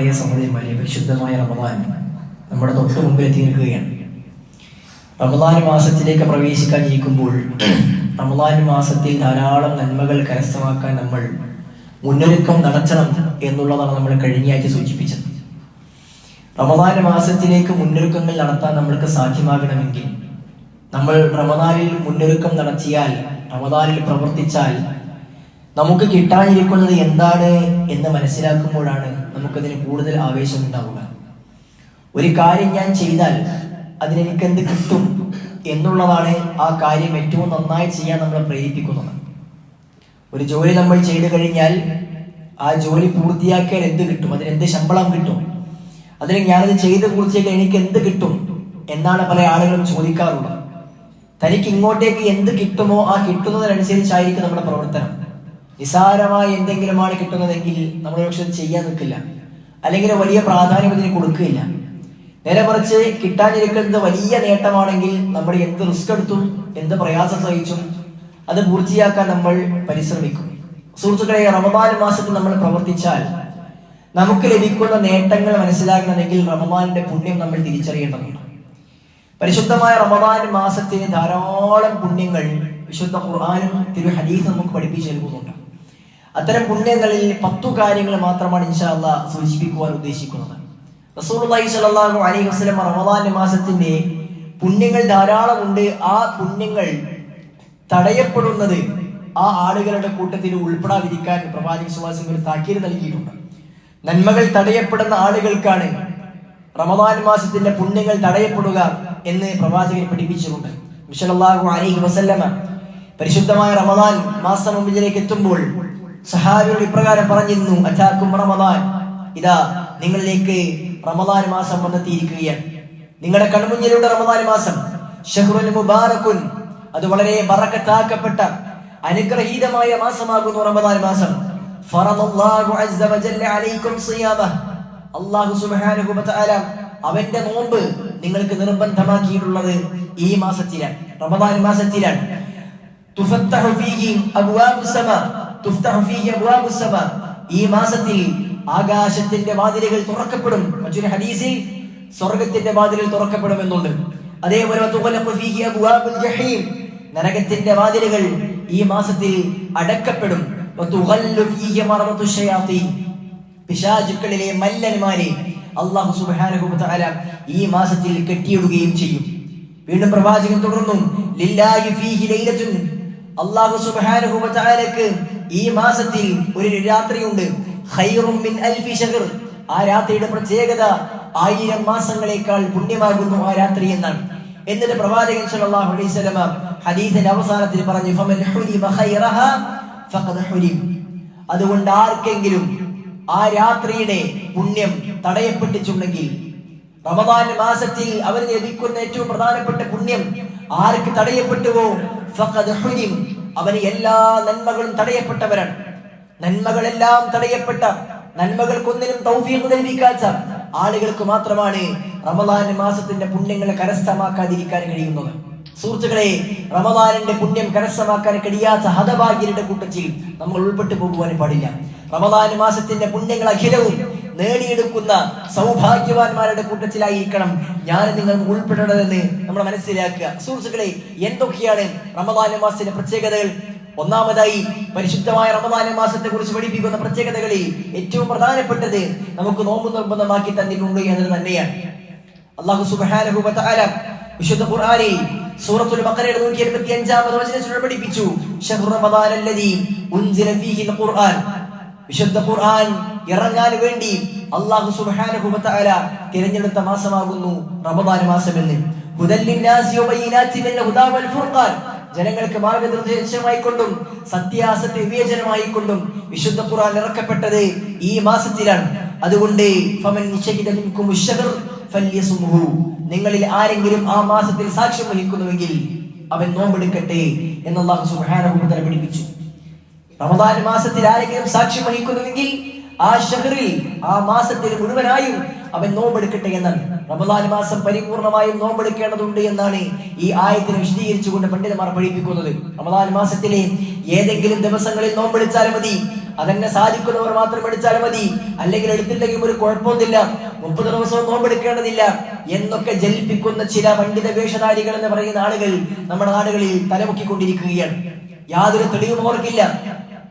ഉമ്മമാരെ സഹോദരിമാരെ പരിശുദ്ധമായ റമദാൻ നമ്മുടെ തൊട്ട് മുമ്പിൽ എത്തി നിൽക്കുകയാണ് റമദാൻ മാസത്തിലേക്ക് പ്രവേശിക്കാൻ ജീവിക്കുമ്പോൾ റമദാൻ മാസത്തിൽ ധാരാളം നന്മകൾ കരസ്ഥമാക്കാൻ നമ്മൾ മുന്നൊരുക്കം നടത്തണം എന്നുള്ളതാണ് നമ്മൾ കഴിഞ്ഞ ആഴ്ച സൂചിപ്പിച്ചത്. റമദാൻ മാസത്തിലേക്ക് മുന്നൊരുക്കങ്ങൾ നടത്താൻ നമ്മൾക്ക് സാധ്യമാകണമെങ്കിൽ നമ്മൾ റമദാനിൽ മുന്നൊരുക്കം നടത്തിയാൽ റമദാനിൽ പ്രവർത്തിച്ചാൽ നമുക്ക് കിട്ടാനിരിക്കുന്നത് എന്താണ് എന്ന് മനസ്സിലാക്കുമ്പോഴാണ് നമുക്കതിന് കൂടുതൽ ആവേശം ഉണ്ടാവുക ഒരു കാര്യം ഞാൻ ചെയ്താൽ അതിനെനിക്ക് എന്ത് കിട്ടും എന്നുള്ളതാണ് ആ കാര്യം ഏറ്റവും നന്നായി ചെയ്യാൻ നമ്മളെ പ്രേരിപ്പിക്കുന്നത്. ഒരു ജോലി നമ്മൾ ചെയ്തു കഴിഞ്ഞാൽ ആ ജോലി പൂർത്തിയാക്കിയാൽ എന്ത് കിട്ടും? അതിന് എന്ത് ശമ്പളം കിട്ടും? അതിന് ഞാനത് ചെയ്ത് പൂർത്തിയാക്കിയാൽ എനിക്ക് എന്ത് കിട്ടും? എന്നാണ് പല ആളുകളും ചോദിക്കാറുള്ളത്. തനിക്ക് ഇങ്ങോട്ടേക്ക് എന്ത് കിട്ടുമോ ആ കിട്ടുന്നതിനനുസരിച്ചായിരിക്കും നമ്മുടെ പ്രവർത്തനം. നിസാരമായ എന്തെങ്കിലുമാണ് കിട്ടുന്നതെങ്കിൽ നമ്മൾ പക്ഷെ ചെയ്യാൻ നിൽക്കില്ല. അല്ലെങ്കിൽ വലിയ പ്രാധാന്യം ഇതിന് കൊടുക്കുകയില്ല. നേരെ മറിച്ച് കിട്ടാനിരിക്കുന്നത് വലിയ നേട്ടമാണെങ്കിൽ നമ്മൾ എന്ത് റിസ്ക് എടുത്തും എന്ത് പ്രയാസം സഹിച്ചും അത് പൂർത്തിയാക്കാൻ നമ്മൾ പരിശ്രമിക്കും. സുഹൃത്തുക്കളെ റമദാൻ മാസത്തിൽ നമ്മൾ പ്രവർത്തിച്ചാൽ നമുക്ക് ലഭിക്കുന്ന നേട്ടങ്ങൾ മനസ്സിലാക്കണമെങ്കിൽ റമബാനിന്റെ പുണ്യം നമ്മൾ തിരിച്ചറിയേണ്ടതുണ്ട്. പരിശുദ്ധമായ റമദാൻ മാസത്തിന് ധാരാളം പുണ്യങ്ങൾ വിശുദ്ധ ഖുർആാനും തിരു ഹദീസ് നമുക്ക് പഠിപ്പിച്ചു നൽകുന്നുണ്ട്. അത്തരം പുണ്യങ്ങളിൽ പത്തു കാര്യങ്ങൾ മാത്രമാണ് ഇൻഷാല്ല സൂചിപ്പിക്കുവാൻ ഉദ്ദേശിക്കുന്നത്. റസൂലുള്ളാഹി സ്വല്ലല്ലാഹു അലൈഹി വസല്ലം റമദാൻ മാസത്തിന്റെ പുണ്യങ്ങൾ ധാരാളമുണ്ട്. ആ പുണ്യങ്ങൾ തടയപ്പെടുന്നത് ആ ആളുകളുടെ കൂട്ടത്തിൽ ഉൾപ്പെടാതിരിക്കാൻ പ്രവാചക സുവാസികൾ താക്കീത് നൽകിയിട്ടുണ്ട്. നന്മകൾ തടയപ്പെടുന്ന ആളുകൾക്കാണ് റമദാൻ മാസത്തിന്റെ പുണ്യങ്ങൾ തടയപ്പെടുക എന്ന് പ്രവാചകൻ പഠിപ്പിച്ചിട്ടുണ്ട്. വിശലല്ലാഹു അലൈഹി വസല്ലമ പരിശുദ്ധമായ റമദാൻ മാസം മുമ്പിലേക്ക് എത്തുമ്പോൾ സഹാബിയോട് ഇപ്രകാരം പറഞ്ഞിരുന്നു അറ്റാക്കും റമദാൻ. ഇതാ നിങ്ങളിലേക്ക് റമദാൻ മാസം വന്നെത്തിയിരിക്കുകയാണ്. നിങ്ങളുടെ കൺമുന്നിലൂടെ റമദാൻ മാസം ഷഹ്റുൻ മുബാറക്കുൻ അത് വളരെ ബറക്കത്താക്കപ്പെട്ട അനുഗ്രഹീതമായ മാസമാകുന്നു റമദാൻ മാസം. സുബ്ഹാനഹു വതആല അവന്റെ നോമ്പ് നിങ്ങൾക്ക് നിർബന്ധമാക്കിയിട്ടുള്ളത് ഈ മാസത്തിലാണ് റമദാൻ മാസത്തിലാണ്. ഫീഹി ഈ മാസത്തിൽ ആകാശത്തിന്റെ വാതിലുകൾ തുറക്കപ്പെടും. മറ്റൊരു ഹദീസിൽ സ്വർഗത്തിന്റെ വാതിലുകൾ തുറക്കപ്പെടും എന്നുണ്ട് അതേപോലെ നരകത്തിന്റെ വാതിലുകൾ ഈ മാസത്തിൽ അടക്കപ്പെടും. പിശാചുക്കളിലെ മല്ലന്മാരെ അള്ളാഹു സുബ്ഹാനഹു വതആല ഈ മാസത്തിൽ കെട്ടിയിടുകയും ചെയ്യും. വീണ്ടും പ്രവാചകൻ തുടർന്നു അള്ളാഹു സുബ്ഹാനഹു വതആലക്ക് ഈ മാസത്തിൽ ഒരു രാത്രിയുണ്ട്. ഖൈറും മിൻ അൽഫി ഷഹർ ആ രാത്രിയുടെ പ്രത്യേകത ആയിരം മാസങ്ങളെക്കാൾ പുണ്യമാകുന്നു ആ രാത്രി എന്നാണ്. എന്നിട്ട് പ്രവാചകൻ സല്ലല്ലാഹു അലൈഹി ഹദീസിന്റെ അവസാനത്തിൽ പറഞ്ഞു ഫഖദ് അതുകൊണ്ട് ആർക്കെങ്കിലും ആ രാത്രിയുടെ പുണ്യം തടയപ്പെട്ടിട്ടുണ്ടെങ്കിൽ റമദാൻ മാസത്തിൽ അവന് ലഭിക്കുന്ന ഏറ്റവും പ്രധാനപ്പെട്ട പുണ്യം ആർക്ക് തടയപ്പെട്ടുവോ? ഫഖദ് അവന് എല്ലാ നന്മകളും തടയപ്പെട്ടവരാണ്. നന്മകളെല്ലാം തടയപ്പെട്ട നന്മകൾക്കൊന്നിനും തൗഫീഖ് ലഭിക്കാത്ത ആളുകൾക്ക് മാത്രമാണ് റമദാൻ മാസത്തിന്റെ പുണ്യങ്ങളെ കരസ്ഥമാക്കാതിരിക്കാൻ കഴിയുന്നത്. സുഹൃത്തുക്കളെ റമദാനിന്റെ പുണ്യം കരസ്ഥമാക്കാൻ കഴിയാത്ത ഹതഭാഗ്യരുടെ കൂട്ടത്തിൽ നമ്മൾ ഉൾപ്പെട്ടു പോകുവാൻ പാടില്ല. റമദാൻ മാസത്തിന്റെ പുണ്യങ്ങൾ അഖിലവും നേടിയെടുക്കുന്ന സൗഭാഗ്യവാന്മാരുടെ കൂട്ടത്തിലായിരിക്കണം ഞാൻ നിങ്ങൾ ഉൾപ്പെടേണ്ടതെന്ന് നമ്മൾ മനസ്സിലാക്കുക. സുഹൃത്തുക്കളെ എന്തൊക്കെയാണ് റമദാന മാസത്തിന്റെ പ്രത്യേകതകൾ? ഒന്നാമതായി പരിശുദ്ധമായ റമദാന മാസത്തെ കുറിച്ച് പഠിപ്പിക്കുന്ന പ്രത്യേകതകളിൽ ഏറ്റവും പ്രധാനപ്പെട്ടത് നമുക്ക് നോമ്പ് നിർബന്ധമാക്കി തന്നിട്ടുണ്ട് എന്നത് തന്നെയാണ്. അള്ളാഹു വതആല വിശുദ്ധ ഖുർആനിൽ സൂറത്തുൽ ബഖറയുടെ 175ാമത് വചനത്തിൽ പഠിപ്പിച്ചു. ഷഹ്റു റമദാൻ അല്ലദീ ഉൻസില ഫീഹിൽ ഖുർആൻ. വിശുദ്ധ ഖുർആൻ ഇറങ്ങാൻ വേണ്ടി അള്ളാഹു സുബ്ഹാനഹു വതആല തിരഞ്ഞെടുത്ത മാസമാകുന്നു റമദാൻ മാസമെന്ന്. എന്ന് ജനങ്ങൾക്ക് മാർഗനിർദ്ദേശമായി കൊണ്ടും സത്യാസത്തെ വിവേചനമായി കൊണ്ടും വിശുദ്ധ ഖുർആൻ ഇറക്കപ്പെട്ടത് ഈ മാസത്തിലാണ്. അതുകൊണ്ട് നിങ്ങളിൽ ആരെങ്കിലും ആ മാസത്തിൽ സാക്ഷ്യം വഹിക്കുന്നുവെങ്കിൽ അവൻ നോമ്പെടുക്കട്ടെ എന്ന് സുബ്ഹാനഹു വ പഠിപ്പിച്ചു. റമദാൻ മാസത്തിൽ ആരെങ്കിലും സാക്ഷ്യം വഹിക്കുന്നുവെങ്കിൽ ആ ഷഹറിൽ ആ മാസത്തിൽ മുഴുവനായും അവൻ നോമ്പെടുക്കട്ടെ എന്നാണ് റമദാൻ മാസം പരിപൂർണമായും നോമ്പെടുക്കേണ്ടതുണ്ട് എന്നാണ് ഈ ആയത്തിനെ വിശദീകരിച്ചുകൊണ്ട് പണ്ഡിതന്മാർ പഠിപ്പിക്കുന്നത്. റമദാൻ മാസത്തിലെ ഏതെങ്കിലും ദിവസങ്ങളിൽ നോമ്പെടുത്താൽ മതി അതന്നെ സാധിക്കുന്നവർ മാത്രം എടുത്താൽ മതി അല്ലെങ്കിൽ എടുത്തില്ലെങ്കിൽ ഒരു കുഴപ്പമൊന്നുമില്ല മുപ്പത് ദിവസവും നോമ്പെടുക്കേണ്ടതില്ല എന്നൊക്കെ ജലിപ്പിക്കുന്ന ചില പണ്ഡിത വേഷധാരികൾ എന്ന് പറയുന്ന ആളുകൾ നമ്മുടെ നാടുകളിൽ തലമുക്കിക്കൊണ്ടിരിക്കുകയാണ്. യാതൊരു തെളിവും അവർക്കില്ല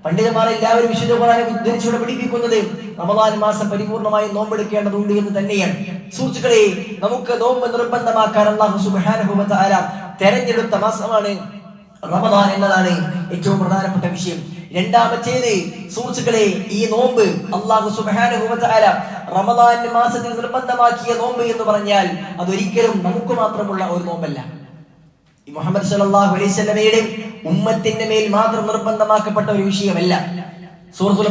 പണ്ഡിതന്മാർ എല്ലാവരും വിശുദ്ധ ഖുർആനെ ഉദ്ധരിച്ചുകൊണ്ട് പഠിപ്പിക്കുന്നത് റമദാൻ മാസം പരിപൂർണമായി നോമ്പെടുക്കേണ്ടതുണ്ട് എന്ന് തന്നെയാണ്. സുഹൃത്തുക്കളെ നമുക്ക് നോമ്പ് നിർബന്ധമാക്കാൻ അള്ളാഹു തആല തെരഞ്ഞെടുത്ത മാസമാണ് റമദാൻ എന്നതാണ് ഏറ്റവും പ്രധാനപ്പെട്ട വിഷയം. രണ്ടാമത്തേത് സുഹൃത്തുക്കളെ ഈ നോമ്പ് അള്ളാഹു തആല റമദാൻ മാസത്തിൽ നിർബന്ധമാക്കിയ നോമ്പ് എന്ന് പറഞ്ഞാൽ അതൊരിക്കലും നമുക്ക് മാത്രമുള്ള ഒരു നോമ്പല്ല. മുഹമ്മദ് സല്ലല്ലാഹു അലൈഹി വസല്ലമയുടെ ഉമ്മത്തിന്റെ മേൽ മാത്രം നിർബന്ധമാക്കപ്പെട്ട ഒരു വിഷയമല്ല. സൂറത്തുൽ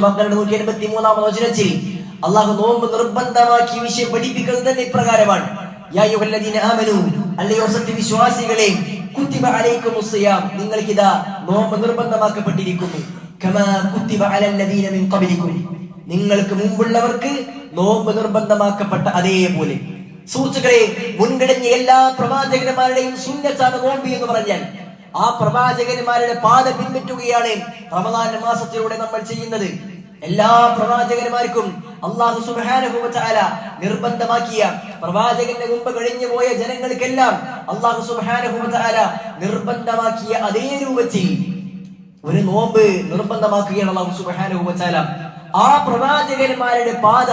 എൺപത്തി 183 വചനത്തിൽ അള്ളാഹു നോമ്പ് നിർബന്ധമാക്കിയ വിഷയം പഠിപ്പിക്കുന്നത് തന്നെ ഇപ്രകാരമാണ്. ഇതാ നോമ്പ് നിർബന്ധമാക്കപ്പെട്ടിരിക്കുന്നു. നിങ്ങൾക്ക് മുമ്പുള്ളവർക്ക് നോമ്പ് നിർബന്ധമാക്കപ്പെട്ട അതേപോലെ. സുഹൃത്തുക്കളെ മുൻകിടഞ്ഞ എല്ലാ പ്രവാചകന്മാരുടെയും സുന്നത്താണ് നോമ്പി എന്ന് പറഞ്ഞാൽ. ആ പ്രവാചകന്മാരുടെ പാത പിൻപറ്റുകയാണ് റമദാൻ മാസത്തിലൂടെ നമ്മൾ ചെയ്യുന്നത്. എല്ലാ പ്രവാചകന്മാർക്കും അള്ളാഹു തആല നിർബന്ധമാക്കിയ പ്രവാചകന്റെ മുമ്പ് കഴിഞ്ഞു പോയ ജനങ്ങൾക്കെല്ലാം അള്ളാഹു തആല നിർബന്ധമാക്കിയ അതേ രൂപത്തിൽ ഒരു നോമ്പ് നിർബന്ധമാക്കുകയാണ് അള്ളാഹു വ ആ പ്രവാചകന്മാരുടെ പാത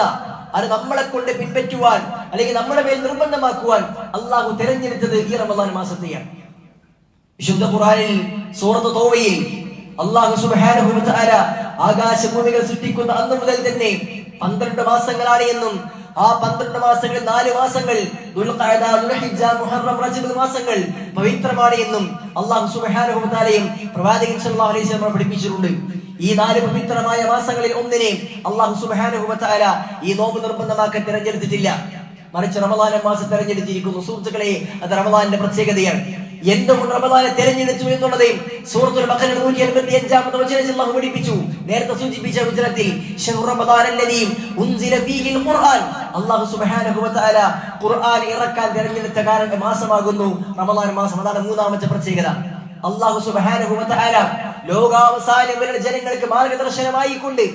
അത് നമ്മളെ കൊണ്ട് പിൻപറ്റുവാൻ അല്ലെങ്കിൽ നമ്മുടെ മേൽ നിർബന്ധമാക്കുവാൻ അള്ളാഹു തെരഞ്ഞെടുത്തത് ഈ റമദാൻ മാസത്തെയാണ്. വിശുദ്ധ ഖുറാനിൽ സൂറത്ത് തോവയിൽ അള്ളാഹു തആല ആകാശഭൂമികൾ സൃഷ്ടിക്കുന്ന അന്ന് മുതൽ തന്നെ പന്ത്രണ്ട് മാസങ്ങളാണ് എന്നും ആ പന്ത്രണ്ട് മാസങ്ങളിൽ നാല് മാസങ്ങൾ മുഹറം റജബ് മാസങ്ങൾ പവിത്രമാണ് എന്നും അള്ളാഹു സുബ്ഹാനഹു വതആലയും പ്രവാചകൻ സല്ലല്ലാഹു അലൈഹി വസല്ലം പഠിപ്പിച്ചിട്ടുണ്ട്. ഈ നാല് പവിത്രമായ മാസങ്ങളിൽ ഒന്നിനെയും അള്ളാഹു വ ഈ നോമ്പ് നിർബന്ധമാക്കാൻ തിരഞ്ഞെടുത്തിട്ടില്ല. മറിച്ച് റമദാൻ മാസം തിരഞ്ഞെടുത്തിരിക്കുന്നു. സുഹൃത്തുക്കളെ അത് റമദാന്റെ പ്രത്യേകതയാണ്. എന്തുകൊണ്ട് റമദാനെ തെരഞ്ഞെടുത്തു എന്നുള്ളത് സൂറത്തുൽ ബഖറിൽ നൂറ്റി എൺപത്തി അഞ്ചാമത്തെ വചനത്തിൽ അല്ലാഹു പഠിപ്പിച്ചു. നേരത്തെ സൂചിപ്പിച്ച വചനത്തിൽ ശഹ്റു റമദാൻ അല്ലദീ ഉൻസില ഫീഹിൽ ഖുർആൻ. അല്ലാഹു സുബ്ഹാനഹു വ തആല ഖുർആൻ ഇറക്കാൻ തിരഞ്ഞെടുത്ത കാരണം മാസമാകുന്നു. റമദാൻ മാസം അതാണ് മൂന്നാമത്തെ പ്രത്യേകത. അല്ലാഹു സുബ്ഹാനഹു വ തആല ലോകാവസാനം വരെ ജനങ്ങൾക്ക് മാർഗദർശനമായി കൊണ്ട്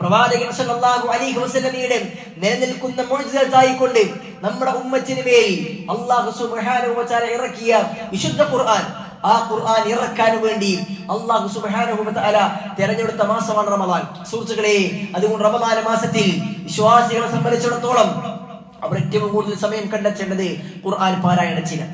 പ്രവാചകൻ സല്ലല്ലാഹു അലൈഹി വസല്ലമയുടെ നിലനിൽക്കുന്ന മുഅ്ജിസത്തായിക്കൊണ്ട് നമ്മുടെ ഉമ്മത്തിന് മേൽ അല്ലാഹു സുബ്ഹാനഹു വതആല തആല ഇറക്കിയ വിശുദ്ധ ഖുർആൻ. ആ ഖുർആൻ ഇറക്കാൻ വേണ്ടി അല്ലാഹു സുബ്ഹാനഹു വതആല തആല തിരഞ്ഞെടുത്ത മാസമാണ് റമദാൻ. സുഹൃത്തുക്കളെ അതുകൊണ്ട് റമദാൻ മാസത്തിൽ വിശ്വാസികളെ സംബന്ധിച്ചിടത്തോളം അവർ ഏറ്റവും കൂടുതൽ സമയം കണ്ടെത്തേണ്ടത് ഖുർആൻ പാരായണത്തിന്.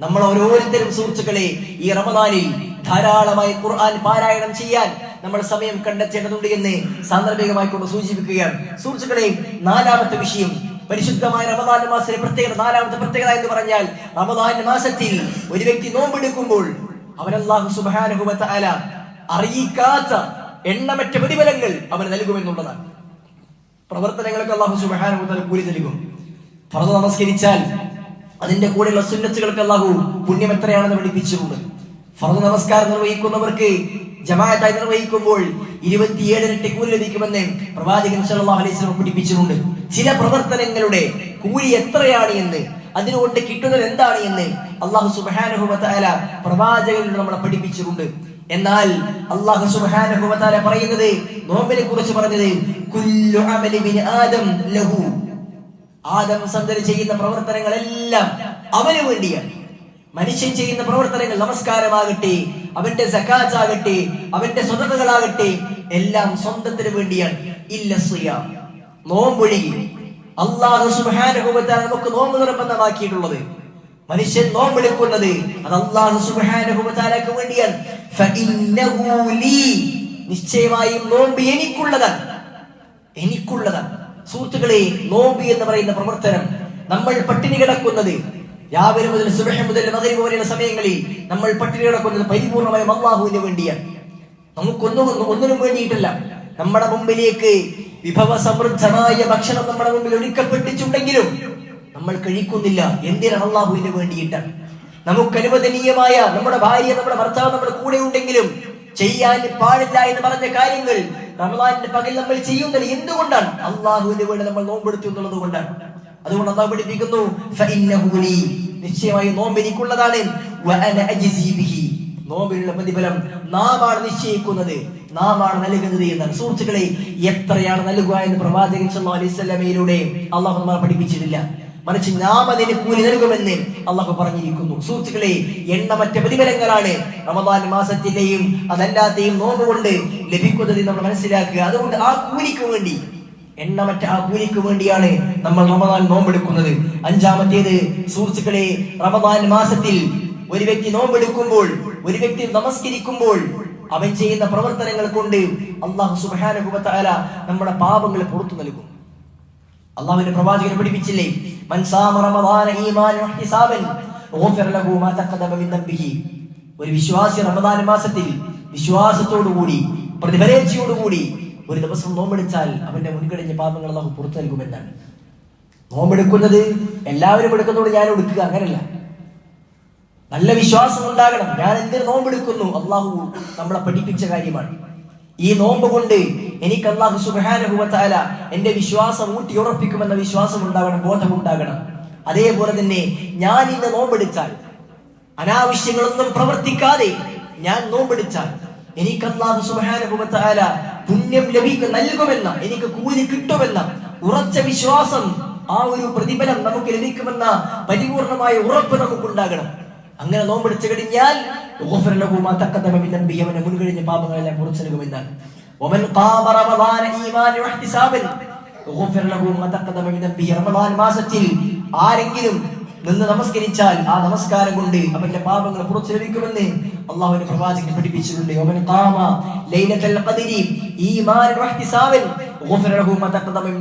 നമ്മൾ ഓരോരുത്തരും സുഹൃത്തുക്കളെ ഈ റമദാനിൽ ധാരാളമായി ഖുർആൻ പാരായണം ചെയ്യാൻ നമ്മൾ സമയം കണ്ടെത്തേണ്ടതുണ്ട് എന്ന് സാന്ദർഭികമായി കൊണ്ട് സൂചിപ്പിക്കുകയാണ്. സുഹൃത്തുക്കളെ നാലാമത്തെ വിഷയം പരിശുദ്ധമായ റമദാൻ മാസത്തിലെ പ്രത്യേകത നാലാമത്തെ പ്രത്യേകത എന്ന് പറഞ്ഞാൽ റമദാൻ മാസത്തിൽ ഒരു വ്യക്തി നോമ്പെടുക്കുമ്പോൾ സുബ്ഹാനഹു വ തആല അറിയിക്കാത്ത എണ്ണമറ്റ പ്രതിഫലങ്ങൾ അവന് നൽകുമെന്നുള്ളതാണ്. പ്രവർത്തനങ്ങൾക്ക് അള്ളാഹു തആല കൂലി നൽകും. ഫർദ് നമസ്കരിച്ചാൽ അതിന്റെ കൂടെയുള്ള സുന്നത്തുകൾക്ക് അള്ളാഹു പുണ്യം എത്രയാണെന്ന് പഠിപ്പിച്ചിട്ടുണ്ട്. ഫർദ് നമസ്കാരം നിർവഹിക്കുന്നവർക്ക് ജമാഅത്തായി നിർവഹിക്കുമ്പോൾ ഇരുപത്തിയേഴ് ഇരട്ടി കൂലി ലഭിക്കുമെന്ന് പ്രവാചകൻ സല്ലല്ലാഹു അലൈഹി വസല്ലം പഠിപ്പിച്ചിട്ടുണ്ട്. ചില പ്രവർത്തനങ്ങളുടെ കൂലി എത്രയാണ് എന്ന് അതിനുകൊണ്ട് കിട്ടുന്നത് എന്താണ് എന്ന് അള്ളാഹു സുബ്ഹാനഹു വ തആല പ്രവാചകനിൽ നമ്മളെ പഠിപ്പിച്ചിട്ടുണ്ട്. എന്നാൽ അള്ളാഹു സുബ്ഹാനഹു വ തആല പറയുന്നത് നോമ്പിനെ കുറിച്ച് പറഞ്ഞത് കുല്ലു അമലി ആദം ലഹു. ആദം സന്തതി ചെയ്യുന്ന പ്രവർത്തനങ്ങളെല്ലാം അവന് വേണ്ടിയാണ്. മനുഷ്യൻ ചെയ്യുന്ന പ്രവർത്തനങ്ങൾ നമസ്കാരമാകട്ടെ അവന്റെ സക്കാത്ത് ആകട്ടെ അവന്റെ സ്വതകളാകട്ടെ എല്ലാം സ്വന്തത്തിന് വേണ്ടിയാണ്. ഇല്ല സിയാം. നോമ്പൊഴുകി. അള്ളാഹു വ നമുക്ക് നോമ്പ് നിർബന്ധമാക്കിയിട്ടുള്ളത്. മനുഷ്യൻ നോമ്പെടുക്കുന്നത് അത് അള്ളാഹു വ വേണ്ടിയാണ്. നിശ്ചയമായും നോമ്പ് എനിക്കുള്ളതാണ്. എനിക്കുള്ളതാണ്. സുഹൃത്തുക്കളെ നോമ്പ് എന്ന് പറയുന്ന പ്രവർത്തനം നമ്മൾ പട്ടിണി കിടക്കുന്നത് രാവിലെ മുതൽ സുബഹ മുതൽ മകരിവ് വരെയുള്ള സമയങ്ങളിൽ നമ്മൾ പട്ടിണി കിടക്കുന്നത് പരിപൂർണമായും അള്ളാഹുവിന് വേണ്ടിയാണ്. നമുക്കൊന്നും ഒന്നിനും വേണ്ടിയിട്ടല്ല. നമ്മുടെ മുമ്പിലേക്ക് വിഭവ സമൃദ്ധമായ ഭക്ഷണം നമ്മുടെ മുമ്പിൽ ഒരുക്കപ്പെട്ടിട്ടുണ്ടെങ്കിലും നമ്മൾ കഴിക്കുന്നില്ല. എന്തിനാണ് അള്ളാഹുവിന് വേണ്ടിയിട്ട്? നമുക്ക് അനുവദനീയമായ നമ്മുടെ ഭാര്യ നമ്മുടെ ഭർത്താവ് നമ്മുടെ കൂടെ ഉണ്ടെങ്കിലും ചെയ്യാൻ പാടില്ല എന്ന് പറഞ്ഞ കാര്യങ്ങൾ റമദാനിന്റെ പകൽ നമ്മൾ ചെയ്യുന്നത് എന്തുകൊണ്ടാണ്? അള്ളാഹുവിന് വേണ്ടി നമ്മൾ നോമ്പെടുത്തു എന്നുള്ളത് കൊണ്ടാണ്. അതുകൊണ്ട് അള്ളാഹു പഠിപ്പിക്കുന്നു നിശ്ചയമായി നോമ്പ് എനിക്കുള്ളതാണ്. നോമ്പിനുള്ള പ്രതിഫലം നാമാണ് നിശ്ചയിക്കുന്നത് നാമാണ് നൽകുന്നത് എന്നാണ്. സുഹൃത്തുക്കളെ എത്രയാണ് നൽകുക എന്ന് പ്രവാചകൻ അലൈസ്മയിലൂടെ അള്ളാഹു നമ്മളെ പഠിപ്പിച്ചിട്ടില്ല. മറിച്ച് നാം അതിന് കൂലി നൽകുമെന്ന് അള്ളാഹു പറഞ്ഞിരിക്കുന്നു. സുഹൃത്തുക്കളെ എണ്ണമറ്റ പ്രതിഫലങ്ങളാണ് റമദാൻ മാസത്തിന്റെയും അതല്ലാത്തെയും നോമ്പ് കൊണ്ട് ലഭിക്കുന്നത് നമ്മൾ മനസ്സിലാക്കുക. അതുകൊണ്ട് ആ കൂലിക്ക് വേണ്ടി എണ്ണമറ്റ ആ കൂലിക്ക് വേണ്ടിയാണ് നമ്മൾ റമദാൻ നോമ്പെടുക്കുന്നത്. അഞ്ചാമത്തേത് സുഹൃത്തുക്കളെ റമദാൻ മാസത്തിൽ ഒരു വ്യക്തി നോമ്പെടുക്കുമ്പോൾ ഒരു വ്യക്തി നമസ്കരിക്കുമ്പോൾ അവൻ ചെയ്യുന്ന പ്രവർത്തനങ്ങൾ കൊണ്ട് അള്ളാഹു വ നമ്മുടെ പാപങ്ങൾ പുറത്തു നൽകും. അള്ളാഹുവിന്റെ പ്രവാചകനെ പഠിപ്പിച്ചില്ലേ? ഒരു വിശ്വാസി റമദാൻ മാസത്തിൽ വിശ്വാസത്തോടുകൂടി പ്രതിഫലേച്ഛയോടുകൂടി ഒരു ദിവസം നോമ്പെടുത്താൽ അവന്റെ മുൻകഴിഞ്ഞ പാപങ്ങൾ അള്ളാഹു പുറത്തു നൽകുമെന്നാണ് നോമ്പെടുക്കുന്നത് എല്ലാവരും എടുക്കുന്നതോട് ഞാൻ എടുക്കുക അങ്ങനല്ല. നല്ല വിശ്വാസം ഉണ്ടാകണം. ഞാൻ എന്തിനു നോമ്പെടുക്കുന്നു? അള്ളാഹു നമ്മളെ പഠിപ്പിച്ച കാര്യമാണ്. ഈ നോമ്പ് കൊണ്ട് എനിക്ക് അള്ളാഹു സുബാനുഭവത്താല എന്റെ വിശ്വാസം ഊട്ടിയുറപ്പിക്കുമെന്ന വിശ്വാസം ഉണ്ടാകണം ബോധം ഉണ്ടാകണം. അതേപോലെ തന്നെ ഞാൻ ഇന്ന് നോമ്പെടുത്താൽ അനാവശ്യങ്ങളൊന്നും പ്രവർത്തിക്കാതെ ഞാൻ നോമ്പെടുത്താൽ എനിക്ക് അള്ളാഹു സുബാനുഭവത്താല പുണ്യം ലഭിക്കും നൽകുമെന്ന എനിക്ക് കൂലി കിട്ടുമെന്ന ഉറച്ച വിശ്വാസം ആ ഒരു പ്രതിഫലം നമുക്ക് ലഭിക്കുമെന്ന പരിപൂർണമായ ഉറപ്പ് നമുക്കുണ്ടാകണം. അങ്ങനെ നോമ്പെടുത്തു കഴിഞ്ഞാൽ അവന്റെ മുൻകഴിഞ്ഞ പാപങ്ങളെല്ലാം കുറച്ചു നൽകുമെന്നാണ്. ആരെങ്കിലും നിന്ന് നമസ്കരിച്ചാൽ ആ നമസ്കാരം കൊണ്ട് അവന്റെ പാപങ്ങൾ പുറത്തു ലഭിക്കുമെന്ന് അള്ളാഹുവിന്റെ പ്രവാചകൻ പഠിപ്പിച്ചിട്ടുണ്ട്. കാമ ഈമാൻ ലഹു മാ തഖദ്ദമ മിൻ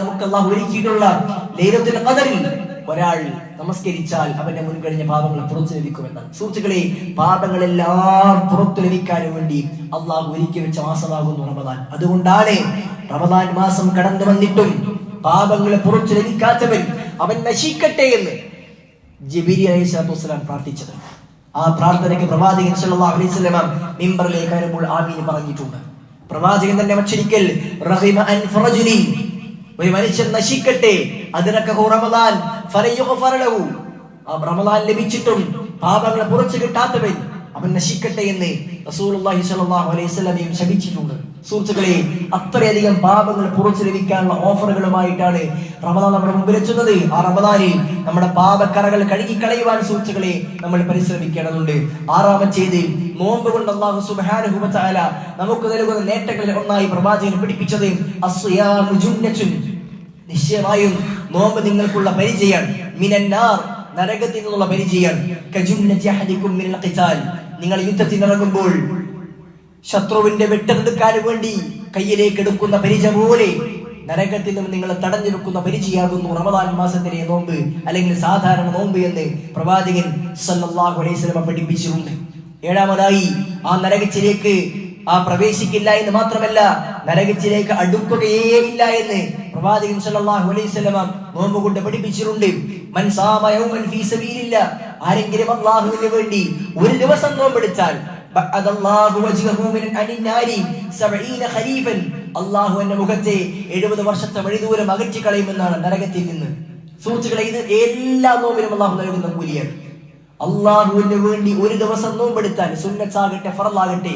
നമുക്ക് അള്ളാഹു ഒരുക്കിയിട്ടുള്ള ലൈലത്തുൽ ഖദറിൽ ഒരാൾ നമസ്കരിച്ചാൽ അവന്റെ മുൻകഴിഞ്ഞ പാപങ്ങൾ പുറത്തു ലഭിക്കുമെന്ന് സുഹൃത്തുക്കളെ പാപങ്ങളെല്ലാം പുറത്തു ലഭിക്കാൻ വേണ്ടി അള്ളാഹു ഒരുക്കി വെച്ച മാസമാകുന്നു റമദാൻ. അതുകൊണ്ടാണ് റമദാൻ മാസം കടന്നു വന്നിട്ടും പാപങ്ങളെ പുറത്തു ലഭിക്കാത്തവൻ അവൻ നശിക്കട്ടെ എന്ന് ജബിരി അലൈഹി സ്വലാത്തു വസ്സലാം പ്രാർത്ഥിച്ചത്. ആ പ്രാർത്ഥനയ്ക്ക് പ്രവാചകൻ സല്ലല്ലാഹു അലൈഹി വസല്ലം മിമ്പറിലേക്ക് വരുമ്പോൾ ആമീൻ പറഞ്ഞിട്ടുണ്ട്. പ്രവാചകൻ തന്നെ മറ്റൊരിക്കൽ റഹിമ അൻ റജുലിൻ ഒരു മനുഷ്യൻ നശിക്കട്ടെ അതിനൊക്കെ റമദാൻ ഫലയുഗ്ഫറ ലഹു. ആ റമദാൻ ലഭിച്ചിട്ടും പാപങ്ങളെ പുറച്ചു കിട്ടാത്തവൻ അവൻ നശിക്കട്ടെ എന്ന് റസൂലുള്ളാഹി സ്വല്ലല്ലാഹു അലൈഹി വസല്ലമയും ശപിച്ചിട്ടുണ്ട്. സുഹൃത്തുക്കളെ അത്രയധികം പാപങ്ങൾ പുറച്ചു ലഭിക്കാനുള്ള ഓഫറുകളുമായിട്ടാണ് റമദാൻ നമ്മുടെ മുമ്പിൽ എത്തുന്നത്. ആ റമദാനെ നമ്മുടെ പാപക്കറകൾ കഴുകി കളയുവാൻ സുഹൃത്തുക്കളെ നമ്മൾ പരിശ്രമിക്കേണ്ടതുണ്ട്. ആറാമത്തേത് നോമ്പ് കൊണ്ട് അള്ളാഹു തആല നമുക്ക് നൽകുന്ന നേട്ടങ്ങളിൽ ഒന്നായി പ്രവാചകൻ ജുന്നത്തുൻ. നിശ്ചയമായും നോമ്പ് നിങ്ങൾക്കുള്ള പരിചയം മിനന്നാർ നരകത്തിൽ നിന്നുള്ള പരിചയം. നിങ്ങൾ യുദ്ധത്തിനിറങ്ങുമ്പോൾ ശത്രുവിന്റെ വെട്ടെടുക്കാൻ വേണ്ടി കയ്യിലേക്ക് എടുക്കുന്ന പരിച പോലെ നരകത്തിൽ നിന്ന് നിങ്ങളെ തടഞ്ഞു വെക്കുന്ന പരിചയാകുന്നു. റമദാൻ മാസത്തിലെ നോമ്പ് അല്ലെങ്കിൽ സാധാരണ നോമ്പ് എന്ന് പ്രവാചകൻ സല്ലല്ലാഹു അലൈഹി വസല്ലം പഠിപ്പിച്ചിട്ടുണ്ട്. ഏഴാമതായി ആ നരകത്തിലേക്ക് ആ പ്രവേശിക്കില്ല എന്ന് മാത്രമല്ല നരകത്തിലേക്ക് അടുക്കുകയേ ഇല്ല എന്ന് പ്രവാചകൻ സല്ലല്ലാഹു അലൈഹി വസല്ലം നോമ്പ് കൊണ്ട് പഠിപ്പിച്ചിട്ടുണ്ട്. മൻ യൗമൻ ഫീ ആരെങ്കിലും അള്ളാഹുവിന് വേണ്ടി ഒരു ദിവസം നോമ്പെടുത്താൽ ബഅദ അല്ലാഹു വജ്ഹഹു മിൻ അനിന്നാരി 70 ഖരീഫൻ അല്ലാഹു എന്ന മുഖത്തെ 70 വർഷത്തെ വഴി ദൂരം അകറ്റി കളയുമെന്നാണ് നരകത്തിൽ നിന്ന്. സുഹൃത്തുക്കളെ ഇത് എല്ലാ നോമ്പിനും അല്ലാഹു നൽകുന്ന കൂലിയാണ്. അള്ളാഹുവിന് വേണ്ടി ഒരു ദിവസം നോമ്പെടുത്താൽ സുന്നത്ത് സുന്നത്താകട്ടെ ഫറലാകട്ടെ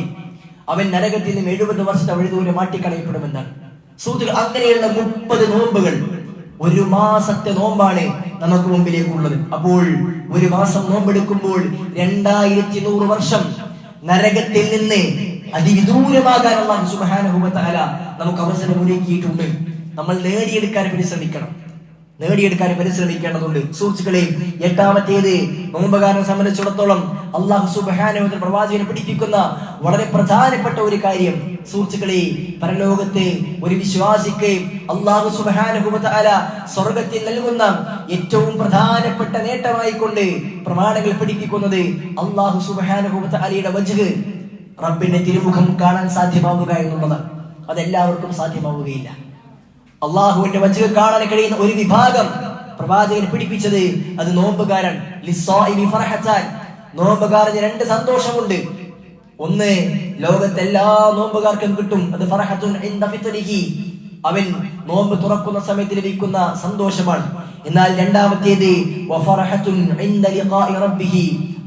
അവൻ നരകത്തിൽ നിന്ന് എഴുപത് വർഷത്തെ വഴിദൂരം മാറ്റിക്കളയപ്പെടുമെന്നാണ്. സുഹൃത്തുക്കൾ അങ്ങനെയുള്ള മുപ്പത് നോമ്പുകൾ ഒരു മാസത്തെ നോമ്പാണ് നമുക്ക് മുമ്പിലേക്കുള്ളത്. അപ്പോൾ ഒരു മാസം നോമ്പെടുക്കുമ്പോൾ രണ്ടായിരത്തി നൂറ് വർഷം നരകത്തിൽ നിന്ന് അതിവിദൂരമാകാൻ അള്ളാഹു തആല നമുക്ക് അവസരം ഒരുക്കിയിട്ടുണ്ട് നമ്മൾ നേടിയെടുക്കാൻ പരിശ്രമിക്കണം നേടിയെടുക്കാൻ പരിശ്രമിക്കേണ്ടതുണ്ട്. സുഹൃത്തുക്കളെ എട്ടാമത്തേത് നോമ്പുകാരനെ സംബന്ധിച്ചിടത്തോളം അള്ളാഹു സുബാനുവിന്റെ പ്രവാചകനെ പിടിപ്പിക്കുന്ന വളരെ പ്രധാനപ്പെട്ട ഒരു കാര്യം. സുഹൃത്തുക്കളെ പരലോകത്തെ ഒരു വിശ്വാസിക്ക് അള്ളാഹു സുബാനുഭവത്താല സ്വർഗത്തിൽ നൽകുന്ന ഏറ്റവും പ്രധാനപ്പെട്ട നേട്ടമായിക്കൊണ്ട് പ്രമാണങ്ങൾ പിടിപ്പിക്കുന്നത് അള്ളാഹു സുബാനുഭവത്താലയുടെ വജുഹ് റബ്ബിന്റെ തിരുമുഖം കാണാൻ സാധ്യമാവുക എന്നുള്ളതാണ്. അതെല്ലാവർക്കും സാധ്യമാവുകയില്ല. അള്ളാഹുവിന്റെ വചനം കാണാൻ കഴിയുന്ന ഒരു വിഭാഗം പ്രവാചകൻ പിടിപ്പിച്ചത് അത് നോമ്പുകാരൻ നോമ്പുകാരന് രണ്ട് സന്തോഷമുണ്ട്. ഒന്ന് ലോകത്തെ എല്ലാ നോമ്പുകാർക്കും കിട്ടും. അത് അവൻ നോമ്പ് തുറക്കുന്ന സമയത്ത് ലഭിക്കുന്ന സന്തോഷമാണ്. എന്നാൽ രണ്ടാമത്തേത്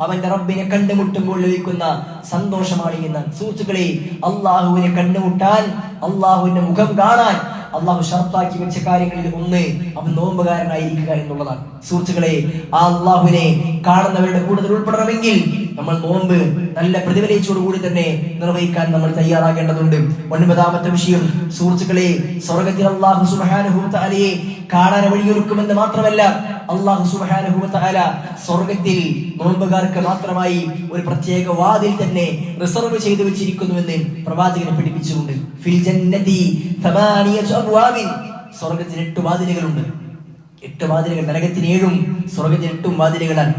അവന്റെ റബ്ബിനെ കണ്ടുമുട്ടുമ്പോൾ ലഭിക്കുന്ന സന്തോഷമാണ് എന്ന് സുഹൃത്തുക്കളെ അള്ളാഹുവിനെ കണ്ടുമുട്ടാൻ അള്ളാഹുവിന്റെ മുഖം കാണാൻ അള്ളാഹു ഷർത്താക്കി വെച്ച കാര്യങ്ങളിൽ ഒന്ന് അവൻ നോമ്പുകാരനായിരിക്കുക എന്നുള്ളതാണ്. സുഹൃത്തുക്കളെ ആ അള്ളാഹുവിനെ കാണുന്നവരുടെ കൂടുതൽ ഉൾപ്പെടണമെങ്കിൽ നമ്മൾ നോമ്പ് നല്ല പ്രതിഫലിച്ചോടു കൂടി തന്നെ നിർവഹിക്കാൻ നമ്മൾ തയ്യാറാകേണ്ടതുണ്ട്. ഒൻപതാമത്തെ വിഷയം സുഹൃത്തുക്കളെ സ്വർഗത്തിൽ അള്ളാഹു സുബാനുഭൂത്താലയെ കാണാൻ വഴിയൊരുക്കുമെന്ന് മാത്രമല്ല അള്ളാഹു സുബാനുഭൂത്താല സ്വർഗത്തിൽ നോമ്പുകാർക്ക് മാത്രമായി ഒരു പ്രത്യേക വാതിൽ തന്നെ റിസർവ് ചെയ്തു വെച്ചിരിക്കുന്നുവെന്ന് പ്രവാചകനെ പഠിപ്പിച്ചുകൊണ്ട് ഫിൽ ജന്നതി സ്വർഗത്തിന് എട്ട് വാതിലുകളുണ്ട്. എട്ട് വാതിലുകൾ നരകത്തിന് ഏഴും സ്വർഗത്തിന് എട്ടും വാതിലുകളാണ്.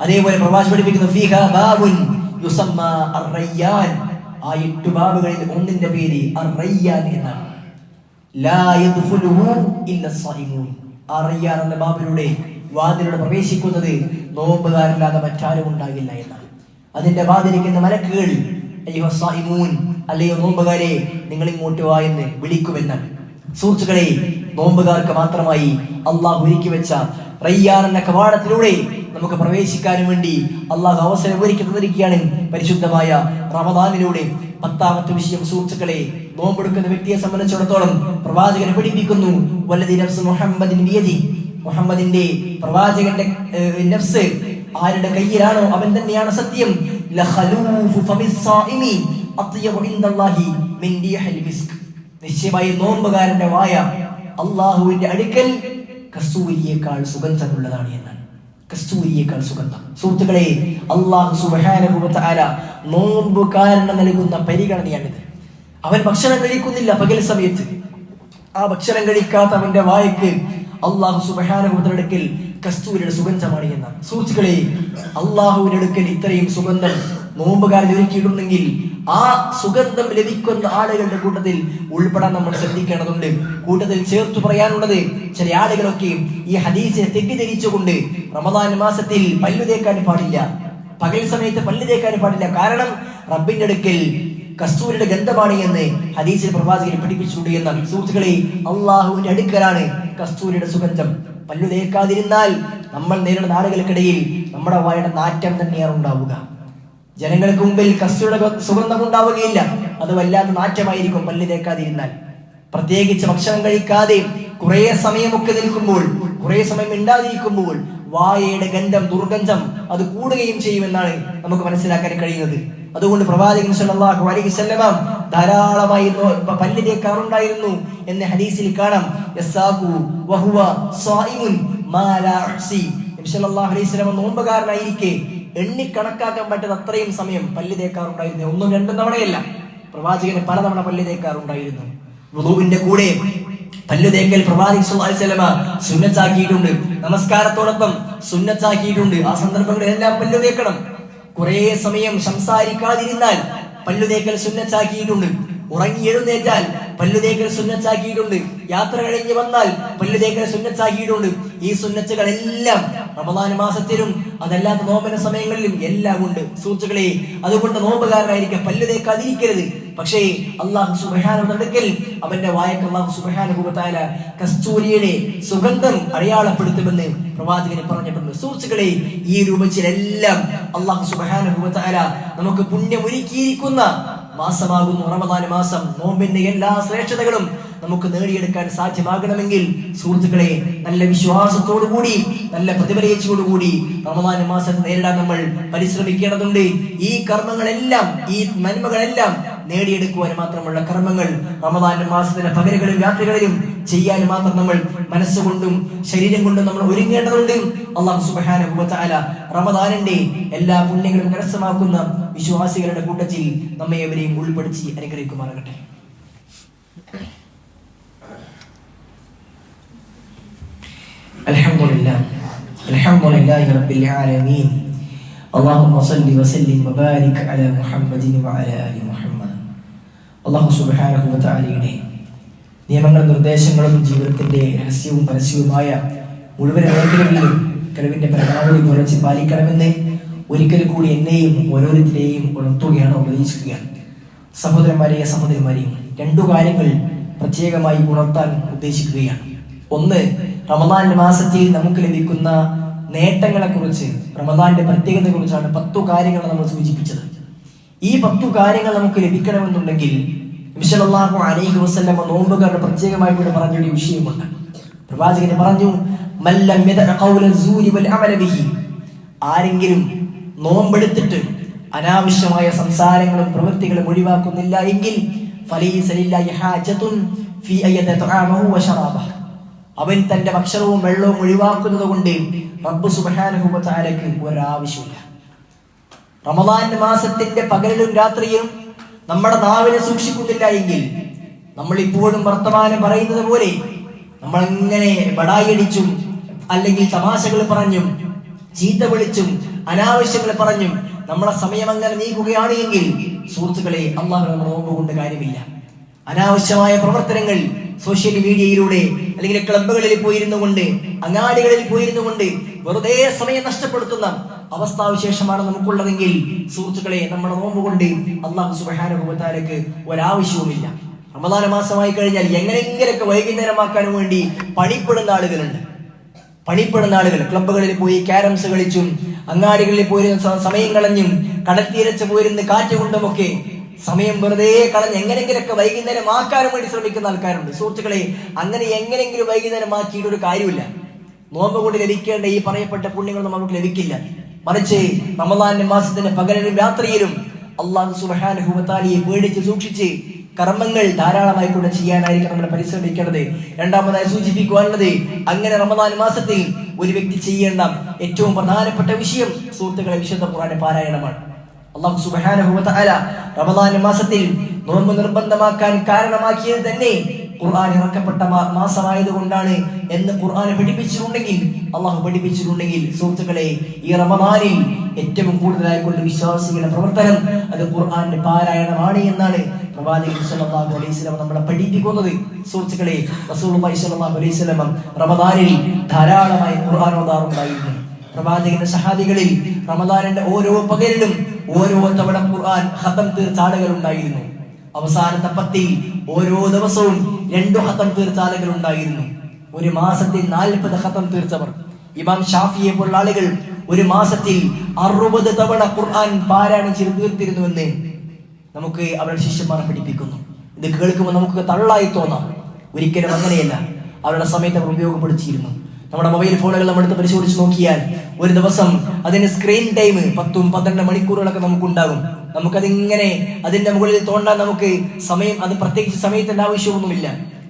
അതേപോലെ പ്രവാച പഠിപ്പിക്കുന്നു ഫീഹ ബാബുൻ യുസമ്മ അർറയ്യാൻ ആ എട്ട് ബാബുകളിൽ ഒന്നിന്റെ പേര് അർറയ്യാൻ എന്നാണ്. ലാ യദ്ഖുലുഹു ഇല്ല സ്സായിമൂൻ അർറയ്യാൻ എന്ന ബാബിലൂടെ വാതിലൂടെ പ്രവേശിക്കുന്നത് നോമ്പുകാരല്ലാതെ മറ്റാരും ഉണ്ടാകില്ല എന്നാണ്. അതിന്റെ വാതിലിക്കുന്ന മലക്കുകൾ അല്ലയോ നോമ്പുകാരെ നിങ്ങൾ ഇങ്ങോട്ട് വാ എന്ന് വിളിക്കുമെന്നാണ്. സുഹൃത്തുക്കളെ നോമ്പുകാർക്ക് മാത്രമായി അള്ളാഹ് ഒരുക്കി വെച്ച റയ്യാർ എന്ന കവാടത്തിലൂടെ നമുക്ക് പ്രവേശിക്കാനും വേണ്ടി അള്ളാഹു അവസരം ഒരുക്കി തന്നിരിക്കുകയാണ് പരിശുദ്ധമായ റമദാനിലൂടെ. പത്താമത്തെ വിഷയം സുഹൃത്തുക്കളെ നോമ്പെടുക്കുന്ന വ്യക്തിയെ സംബന്ധിച്ചിടത്തോളം പ്രവാചകനെ പഠിപ്പിക്കുന്നു. വല്ലതി നഫ്സ് മുഹമ്മദിൻ വിയതി മുഹമ്മദിന്റെ പ്രവാചകന്റെ നഫ്സ് ആരുടെ കയ്യിലാണോ അവൻ തന്നെയാണ് സത്യം? നിശ്ചയമായി നോമ്പുകാരന്റെ വായ അള്ളാഹുവിന്റെ അടുക്കൽ കസ്തൂരിയേക്കാൾ സുഗന്ധമുള്ളതാണ് എന്നാണ് കസ്തൂരിയേക്കാൾ സുഗന്ധം. സുഹൃത്തുക്കളെ അള്ളാഹു സുബാനുഭവത്താല നോമ്പുകാരന് നൽകുന്ന പരിഗണനയാണിത്. അവൻ ഭക്ഷണം കഴിക്കുന്നില്ല പകൽ സമയത്ത്. ആ ഭക്ഷണം കഴിക്കാത്ത അവന്റെ വായക്ക് അള്ളാഹു സുബഹാനുഭവത്തിന്റെ അടുക്കൽ കസ്തൂരിയുടെ സുഗന്ധമാണ് എന്ന സുഹൃത്തുക്കളെ അള്ളാഹുവിന്റെ അടുക്കൽ ഇത്രയും സുഗന്ധം നോമ്പുകാരൻ ഒരുക്കിയിട്ടുണ്ടെങ്കിൽ ആ സുഗന്ധം ലഭിക്കുന്ന ആളുകളുടെ കൂട്ടത്തിൽ ഉൾപ്പെടാൻ നമ്മൾ ശ്രദ്ധിക്കേണ്ടതുണ്ട്. കൂട്ടത്തിൽ ചേർത്തു പറയാനുള്ളത് ചില ആളുകളൊക്കെ ഈ ഹദീസിനെ തെറ്റിദ്ധരിച്ചുകൊണ്ട് റമദാൻ മാസത്തിൽ പല്ലു തേക്കാൻ പാടില്ല. പകൽ സമയത്ത് പല്ലു തേക്കാൻ പാടില്ല. കാരണം റബ്ബിന്റെ അടുക്കൽ കസ്തൂരിയുടെ ഗന്ധമാണ് എന്ന് ഹദീസിൽ പ്രവാചകൻ പഠിപ്പിച്ചിട്ടുണ്ട് എന്ന സുഹൃത്തുക്കളെ അള്ളാഹുവിന്റെ അടുക്കലാണ് കസ്തൂരിയുടെ സുഗന്ധം. പല്ലു തേക്കാതിരുന്നാൽ നമ്മൾ നേരിടുന്ന ആളുകൾക്കിടയിൽ നമ്മുടെ വായുടെ നാറ്റം തന്നെയാണ് ഉണ്ടാവുക. ജനങ്ങൾക്ക് മുമ്പിൽ ഗ- സുഗന്ധം ഉണ്ടാവുകയില്ല. അത് വല്ലാത്ത നാറ്റമായിരിക്കും പല്ല് തേക്കാതിരുന്നാൽ പ്രത്യേകിച്ച് ഭക്ഷണം കഴിക്കാതെ കുറേ സമയമൊക്കെ നിൽക്കുമ്പോൾ കുറേ സമയം മിണ്ടാതിരിക്കുമ്പോൾ വായയുടെ ഗന്ധം ദുർഗന്ധം അത് കൂടുകയും ചെയ്യുമെന്നാണ് നമുക്ക് മനസ്സിലാക്കാൻ കഴിയുന്നത്. അതുകൊണ്ട് പ്രവാചകൻ സല്ലല്ലാഹു അലൈഹി വസല്ലം ധാരാളമായി പല്ല് തേക്കാറുണ്ടായിരുന്നു എന്ന ഹദീസിൽ കാണാം. യസ്സാഖു വഹുവ സായിമുൻ മാ ലാ നബി സല്ലല്ലാഹു അലൈഹി വസല്ലം നോമ്പുകാരനായിരിക്കെ എണ്ണി കണക്കാക്കാൻ പറ്റുന്ന അത്രയും സമയം പല്ല് തേക്കാറുണ്ടായിരുന്നു ഒന്നും രണ്ടും തവണയല്ല. പ്രവാചകന് പലതവണ പല്ല് തേക്കാറുണ്ടായിരുന്നു വുളുവിന്റെ കൂടെ പല്ലു തേക്കൽ പ്രവാചകൻ സല്ലല്ലാഹു അലൈഹി വസല്ലമ സുന്നത്താക്കിയിട്ടുണ്ട്. നമസ്കാരത്തോടൊപ്പം സുന്നത്താക്കിയിട്ടുണ്ട്. ആ സന്ദർഭങ്ങളിലെല്ലാം പല്ലുതേക്കണം കുറെ സമയം സംസാരിക്കാതിരുന്നാൽ പല്ലു തേക്കൽ സുന്നത്താക്കിയിട്ടുണ്ട്. ഉറങ്ങി എഴുന്നേറ്റാൽ പല്ലു തേക്കൽ സുന്നത്താക്കിയിട്ടുണ്ട് യാത്ര കഴിഞ്ഞ് വന്നാൽ പല്ലു തേക്കൽ സുന്നത്താക്കിയിട്ടുണ്ട് ഈ സുന്നത്തുകളെല്ലാം റമദാന മാസത്തിലും അതല്ലാത്ത നോമ്പന സമയങ്ങളിലും എല്ലാം ഉണ്ട്. സുഹൃത്തുക്കളെ അതുകൊണ്ട് നോമ്പുകാരനായിരിക്കും പല്ലു തേക്കാതിരിക്കരുത് പക്ഷേ അള്ളാഹു സുബഹാന നടക്കൽ അവന്റെ വായക്ക് അള്ളാഹു സുബഹാനുഭവത്തായ കസ്തൂരിയുടെ സുഗന്ധം അടയാളപ്പെടുത്തുമെന്ന് പ്രവാചകന് പറഞ്ഞിട്ടുണ്ട്. സുഹൃത്തുക്കളെ ഈ രൂപത്തിലെല്ലാം അള്ളാഹു സുബഹാനുഭവത്തായ നമുക്ക് പുണ്യം ഒരുക്കിയിരിക്കുന്ന മാസമാകുന്നു റമദാൻ മാസം. നോമ്പിന്റെ എല്ലാ ശ്രേഷ്ഠതകളും നമുക്ക് നേടിയെടുക്കാൻ സാധ്യമാകണമെങ്കിൽ സുഹൃത്തുക്കളെ നല്ല വിശ്വാസത്തോടു കൂടി നല്ല പ്രതിഫലയച്ചോടുകൂടി റമദാൻ മാസത്തെ നേരിടാൻ നമ്മൾ പരിശ്രമിക്കേണ്ടതുണ്ട്. ഈ കർമ്മങ്ങളെല്ലാം ഈ നന്മകളെല്ലാം നേടിയെടുക്കുവാൻ മാത്രമുള്ള കർമ്മങ്ങൾ റമദാൻ മാസത്തിന്റെ പകലുകളിലും രാത്രികളിലും ചെയ്യാൻ മാത്രം നമ്മൾ മനസ്സുകൊണ്ടും ശരീരം കൊണ്ടും നമ്മൾ ഒരുങ്ങേണ്ടതുണ്ട് അള്ളാഹു സുബ്ഹാനഹു വ തആല റമദാനിന്റെ എല്ലാ പുണ്യങ്ങളും കരസ്ഥമാക്കുന്ന വിശ്വാസികളുടെ കൂട്ടത്തിൽ നമ്മെ എവരെയും ഉൾപ്പെടുത്തി അനുഗ്രഹിക്കുമാറാകട്ടെ الحمد لله الحمد لله رب العالمين اللهم صل وسلم وبارك على محمد وعلى آل محمد അള്ളാഹു തആലയുടെ നിയമങ്ങളും നിർദ്ദേശങ്ങളും ജീവിതത്തിന്റെ രഹസ്യവും പരസ്യവുമായ മുഴുവൻ മേഖലകളിലും കഴിവിന്റെ പരമാവധി കുറച്ച് പാലിക്കണമെന്ന് ഒരിക്കൽ കൂടി എന്നെയും ഓരോരുത്തരെയും ഉണർത്തുകയാണ് ഉപദേശിക്കുകയാണ്. സഹോദരന്മാരെയും സഹോദരിമാരെയും രണ്ടു കാര്യങ്ങൾ പ്രത്യേകമായി ഉണർത്താൻ ഉദ്ദേശിക്കുകയാണ്. ഒന്ന് റമദാൻ മാസത്തിൽ നമുക്ക് ലഭിക്കുന്ന നേട്ടങ്ങളെ കുറിച്ച് റമദാന്റെ പ്രത്യേകതയെ കുറിച്ചാണ് പത്തു കാര്യങ്ങൾ നമ്മൾ സൂചിപ്പിച്ചത്. ഈ പത്തു കാര്യങ്ങൾ നമുക്ക് ലഭിക്കണമെന്നുണ്ടെങ്കിൽ വിശലാഹു അലൈഹി വസ്ലമ നോമ്പുകാരുടെ പ്രത്യേകമായിട്ട് പറഞ്ഞ പറഞ്ഞൊരു വിഷയമുണ്ട്. പ്രവാചകന് പറഞ്ഞു ആരെങ്കിലും നോമ്പെടുത്തിട്ട് അനാവശ്യമായ സംസാരങ്ങളും പ്രവൃത്തികളും ഒഴിവാക്കുന്നില്ല എങ്കിൽ അവൻ തന്റെ ഭക്ഷണവും വെള്ളവും ഒഴിവാക്കുന്നത് കൊണ്ട് റബ്ബ് സുബാനുഭവത്താരക്ക് ഒരാവശ്യമില്ല റമദാൻ മാസത്തിന്റെ പകലിലും രാത്രിയും നമ്മുടെ നാവിനെ സൂക്ഷിക്കുന്നില്ല എങ്കിൽ നമ്മൾ ഇപ്പോഴും വർത്തമാനം പറയുന്നത് പോലെ നമ്മൾ എങ്ങനെ ബടായടിച്ചും അല്ലെങ്കിൽ തമാശകൾ പറഞ്ഞും ചീത്ത വിളിച്ചും അനാവശ്യങ്ങൾ പറഞ്ഞും നമ്മളെ സമയം അങ്ങനെ നീക്കുകയാണ് എങ്കിൽ സുഹൃത്തുക്കളെ അള്ളാഹു നമ്മൾ നോമ്പ് കൊണ്ട് കാര്യമില്ല. അനാവശ്യമായ പ്രവർത്തനങ്ങൾ സോഷ്യൽ മീഡിയയിലൂടെ അല്ലെങ്കിൽ ക്ലബുകളിൽ പോയിരുന്നു കൊണ്ട് അങ്ങാടികളിൽ പോയിരുന്നു കൊണ്ട് വെറുതെ സമയം നഷ്ടപ്പെടുത്തുന്ന അവസ്ഥാവിശേഷമാണ് നമുക്കുള്ളതെങ്കിൽ സുഹൃത്തുക്കളെ നമ്മുടെ നോമ്പ് കൊണ്ട് അള്ളാഹു സുബാനുഭവത്താലേക്ക് ഒരാവശ്യവുമില്ല. റമദാന മാസമായി കഴിഞ്ഞാൽ എങ്ങനെയെങ്കിലൊക്കെ വൈകുന്നേരമാക്കാൻ വേണ്ടി പണിപ്പെടുന്ന ആളുകളുണ്ട്. പണിപ്പെടുന്ന ആളുകൾ ക്ലബ്ബുകളിൽ പോയി ക്യാരംസ് കളിച്ചും അങ്ങാടികളിൽ പോയിരുന്ന സമയം കളഞ്ഞും കടൽ തീരച്ച് പോയിരുന്ന് കാറ്റ് കൊണ്ടുമൊക്കെ സമയം വെറുതെ കളഞ്ഞ് എങ്ങനെങ്കിലൊക്കെ വൈകുന്നേരം ആക്കാനും വേണ്ടി ശ്രമിക്കുന്ന ആൾക്കാരുണ്ട്. സുഹൃത്തുക്കളെ അങ്ങനെ എങ്ങനെങ്കിലും വൈകുന്നേരം ആക്കിയിട്ട് ഒരു കാര്യമില്ല. നോമ്പ് കൊണ്ട് ലഭിക്കേണ്ട ഈ പറയപ്പെട്ട പുണ്യങ്ങൾ നമുക്ക് ലഭിക്കില്ല. മറിച്ച് റമദാന്റെ മാസത്തിന്റെ പകലിലും രാത്രിയിലും അള്ളാഹു സുബാനുഭവത്താലിയെ പേടിച്ച് സൂക്ഷിച്ച് കർമ്മങ്ങൾ ധാരാളമായി കൂടെ ചെയ്യാനായിരിക്കും നമ്മൾ പരിശ്രമിക്കേണ്ടത്. രണ്ടാമതായി സൂചിപ്പിക്കുവാനുള്ളത് അങ്ങനെ റമദാൻ മാസത്തിൽ ഒരു വ്യക്തി ചെയ്യേണ്ട ഏറ്റവും പ്രധാനപ്പെട്ട വിഷയം സുഹൃത്തുക്കളെ വിശുദ്ധ ഖുർആന്റെ പാരായണമാണ്. അള്ളാഹു സുബ്ഹാനഹു അല റമദാൻ മാസത്തിൽ നോമ്പ് നിർബന്ധമാക്കാൻ കാരണമാക്കിയത് തന്നെ ഖുർആൻ ഇറക്കപ്പെട്ട മാസമായത് മാസമായതുകൊണ്ടാണ് എന്ന് ഖുർആൻ പഠിപ്പിച്ചിട്ടുണ്ടെങ്കിൽ അള്ളാഹു പഠിപ്പിച്ചിട്ടുണ്ടെങ്കിൽ സുഹൃത്തുക്കളെ ഈ റമദാനിൽ ഏറ്റവും കൂടുതലായി കൊണ്ട് വിശ്വാസികളുടെ പ്രവർത്തനം അത് ഖുർആന്റെ പാരായണമാണ് എന്നാണ് പ്രവാചകൻ സല്ലല്ലാഹു അലൈഹി വസല്ലം നമ്മളെ പഠിപ്പിക്കുന്നത്. സുഹൃത്തുക്കളെ റസൂലുള്ളാഹി അലൈഹി വസല്ലം റമദാനിൽ ധാരാളമായി ഖുർആൻ ഓതാറുണ്ടായിരുന്നു. പ്രവാചകന്റെ സഹാദികളിൽ റമദാനിന്റെ ഓരോ പകലിലും ഓരോ തവണ ഖുർആൻ ഹതം തീർത്ഥാടകൾ ഉണ്ടായിരുന്നു അവസാനത്തെ പത്തിൽ ഓരോ ദിവസവും രണ്ടു ഹതം തീർത്ഥാടകൾ ഉണ്ടായിരുന്നു ഒരു മാസത്തിൽ നാൽപ്പത് ഹതം തീർത്തവർ. ഇമാം ഷാഫിയെ പോലുള്ള ആളുകൾ ഒരു മാസത്തിൽ അറുപത് തവണ ഖുർആൻ പാരായണം ചെയ്ത് തീർത്തിരുന്നുവെന്ന് നമുക്ക് അവരുടെ ശിഷ്യന്മാരെ പഠിപ്പിക്കുന്നു. ഇത് കേൾക്കുമ്പോൾ നമുക്ക് തള്ളായി തോന്നാം. ഒരിക്കലും അങ്ങനെയല്ല. അവരുടെ സമയത്ത് അവർ ഉപയോഗപ്പെടുത്തിയിരുന്നു. നമ്മുടെ മൊബൈൽ ഫോണുകൾ നമ്മൾ എടുത്ത് പരിശോധിച്ച് നോക്കിയാൽ ഒരു ദിവസം അതിന് സ്ക്രീൻ ടൈം പത്തും പന്ത്രണ്ട് മണിക്കൂറുകളൊക്കെ നമുക്കുണ്ടാകും. നമുക്കതിങ്ങനെ അതിന്റെ മുകളിൽ തോണ്ടാൻ നമുക്ക് സമയം അത് പ്രത്യേകിച്ച് സമയത്തിന്റെ ആവശ്യമൊന്നുമില്ല.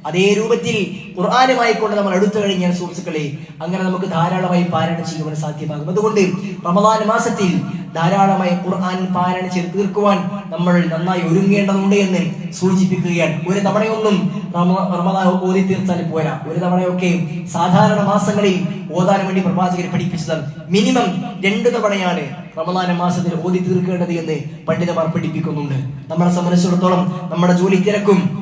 അതേ രൂപത്തിൽ ഖുർആാനുമായി കൊണ്ട് നമ്മൾ അടുത്തു കഴിഞ്ഞാൽ സുഹൃത്തുക്കളെ അങ്ങനെ നമുക്ക് ധാരാളമായി പാരായണം ചെയ്യുവാൻ സാധ്യമാകും. അതുകൊണ്ട് റമദാൻ മാസത്തിൽ ധാരാളമായി ഖുർആൻ പാരായണം ചെയ്ത് തീർക്കുവാൻ നമ്മൾ നന്നായി ഒരുങ്ങേണ്ടതുണ്ട് എന്ന് സൂചിപ്പിക്കുകയാണ്. ഒരു തവണയൊന്നും റമദാൻ ഓതി തീർച്ചാൽ പോരാ. ഒരു തവണയൊക്കെ സാധാരണ മാസങ്ങളിൽ ഓതാൻ വേണ്ടി പ്രവാചകർ പഠിപ്പിച്ചത് മിനിമം രണ്ടു തവണയാണ് റമദാന മാസത്തിൽ ഓതി തീർക്കേണ്ടത് എന്ന് പണ്ഡിതന്മാർ പഠിപ്പിക്കുന്നുണ്ട്. നമ്മളെ സംബന്ധിച്ചിടത്തോളം നമ്മുടെ ജോലി തിരക്കും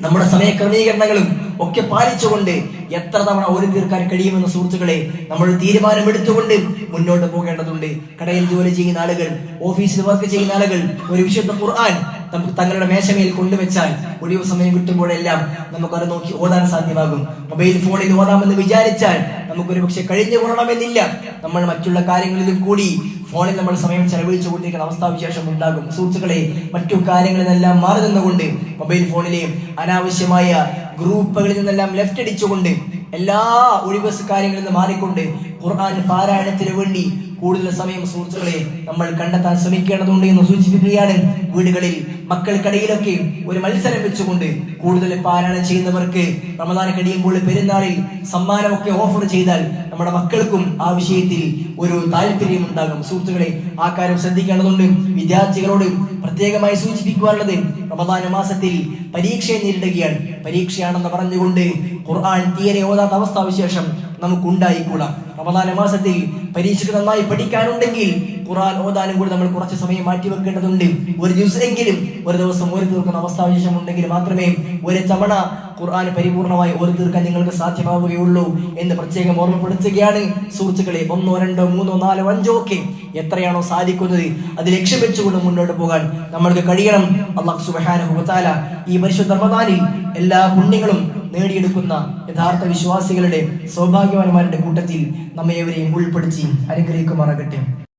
നമ്മുടെ സമയ ക്രമീകരണങ്ങളും ഒക്കെ പാലിച്ചുകൊണ്ട് എത്ര തവണ ഒരു തീർക്കാൻ കഴിയുമെന്ന സുഹൃത്തുക്കളെ നമ്മൾ തീരുമാനമെടുത്തുകൊണ്ട് മുന്നോട്ട് പോകേണ്ടതുണ്ട്. കടയിൽ ജോലി ചെയ്യുന്ന ആളുകൾ ഓഫീസിൽ വർക്ക് ചെയ്യുന്ന ആളുകൾ ഒരു വിശുദ്ധ ഖുർആൻ നമുക്ക് തങ്ങളുടെ മേശമേൽ കൊണ്ടുവച്ചാൽ ഒഴിവ് സമയം കിട്ടുമ്പോഴെല്ലാം നമുക്കത് നോക്കി ഓടാൻ സാധ്യമാകും. മൊബൈൽ ഫോണിൽ ഓതാമെന്ന് വിചാരിച്ചാൽ നമുക്കൊരു പക്ഷെ കഴിഞ്ഞു കൊള്ളണമെന്നില്ല നമ്മൾ മറ്റുള്ള കാര്യങ്ങളിലും കൂടി ഫോണിൽ നമ്മൾ സമയം ചെലവഴിച്ചു കൊണ്ടിരിക്കുന്ന അവസ്ഥാവിശേഷം ഉണ്ടാകും. സുഹൃത്തുക്കളെ മറ്റു കാര്യങ്ങളിൽ നിന്നെല്ലാം മാറി നിന്നുകൊണ്ട് മൊബൈൽ ഫോണിലെ അനാവശ്യമായ ഗ്രൂപ്പുകളിൽ നിന്നെല്ലാം ലെഫ്റ്റ് അടിച്ചുകൊണ്ട് എല്ലാ ഒഴിവ് കാര്യങ്ങളിൽ നിന്ന് മാറിക്കൊണ്ട് ഖുർആൻ പാരായണത്തിന് വേണ്ടി കൂടുതൽ സമയം സുഹൃത്തുക്കളെ നമ്മൾ കണ്ടെത്താൻ ശ്രമിക്കേണ്ടതുണ്ട് എന്ന് സൂചിപ്പിക്കുകയാണ് വീടുകളിൽ മക്കൾക്കിടയിലൊക്കെ ഒരു മത്സരം വെച്ചുകൊണ്ട് കൂടുതൽ പാരായണം ചെയ്യുന്നവർക്ക് റമദാൻ കഴിയുമ്പോൾ പെരുന്നാളിൽ സമ്മാനമൊക്കെ ഓഫർ ചെയ്താൽ നമ്മുടെ മക്കൾക്കും ആ വിഷയത്തിൽ ഒരു താല്പര്യം ഉണ്ടാകും. സുഹൃത്തുക്കളെ ആ കാര്യം ശ്രദ്ധിക്കേണ്ടതുണ്ട്. വിദ്യാർത്ഥികളോട് പ്രത്യേകമായി സൂചിപ്പിക്കുവാനുള്ളത് റമദാന മാസത്തിൽ പരീക്ഷയെ നേരിടുകയാണ്. പരീക്ഷയാണെന്ന് പറഞ്ഞുകൊണ്ട് ഖുർആൻ തീരെ ഓതാത്ത അവസ്ഥാവിശേഷം നമുക്കുണ്ടായിക്കൂടാ. റമദാന മാസത്തിൽ പരീക്ഷയ്ക്ക് നന്നായി പഠിക്കാനുണ്ടെങ്കിൽ ഖുറാൻ ഓതാനും കൂടി നമ്മൾ കുറച്ച് സമയം മാറ്റി വെക്കേണ്ടതുണ്ട്. ഒരു ദിവസമെങ്കിലും ഒരു ദിവസം ഒരു തീർക്കുന്ന അവസ്ഥാവിശേഷം ഉണ്ടെങ്കിൽ മാത്രമേ ഒരു തവണ ഖുർആൻ പരിപൂർണമായി ഓതി തീർക്കാൻ നിങ്ങൾക്ക് സാധ്യമാവുകയുള്ളൂ എന്ന് പ്രത്യേകം ഓർമ്മപ്പെടുത്തുകയാണ്. സുഹൃത്തുക്കളെ ഒന്നോ രണ്ടോ മൂന്നോ നാലോ അഞ്ചോ ഒക്കെ എത്രയാണോ സാധിക്കുന്നത് അത് ലക്ഷ്യം വെച്ചുകൊണ്ട് മുന്നോട്ട് പോകാൻ നമ്മൾക്ക് കഴിയണം. അള്ളാഹു വ ഈ പരിശുദ്ധ റമദാനിൽ എല്ലാ പുണ്യങ്ങളും നേടിയെടുക്കുന്ന യഥാർത്ഥ വിശ്വാസികളുടെ സൗഭാഗ്യവാന്മാരുടെ കൂട്ടത്തിൽ നമ്മെ ഏവരെയും ഉൾപ്പെടുത്തി അനുഗ്രഹിക്കുമാറാകട്ടെ.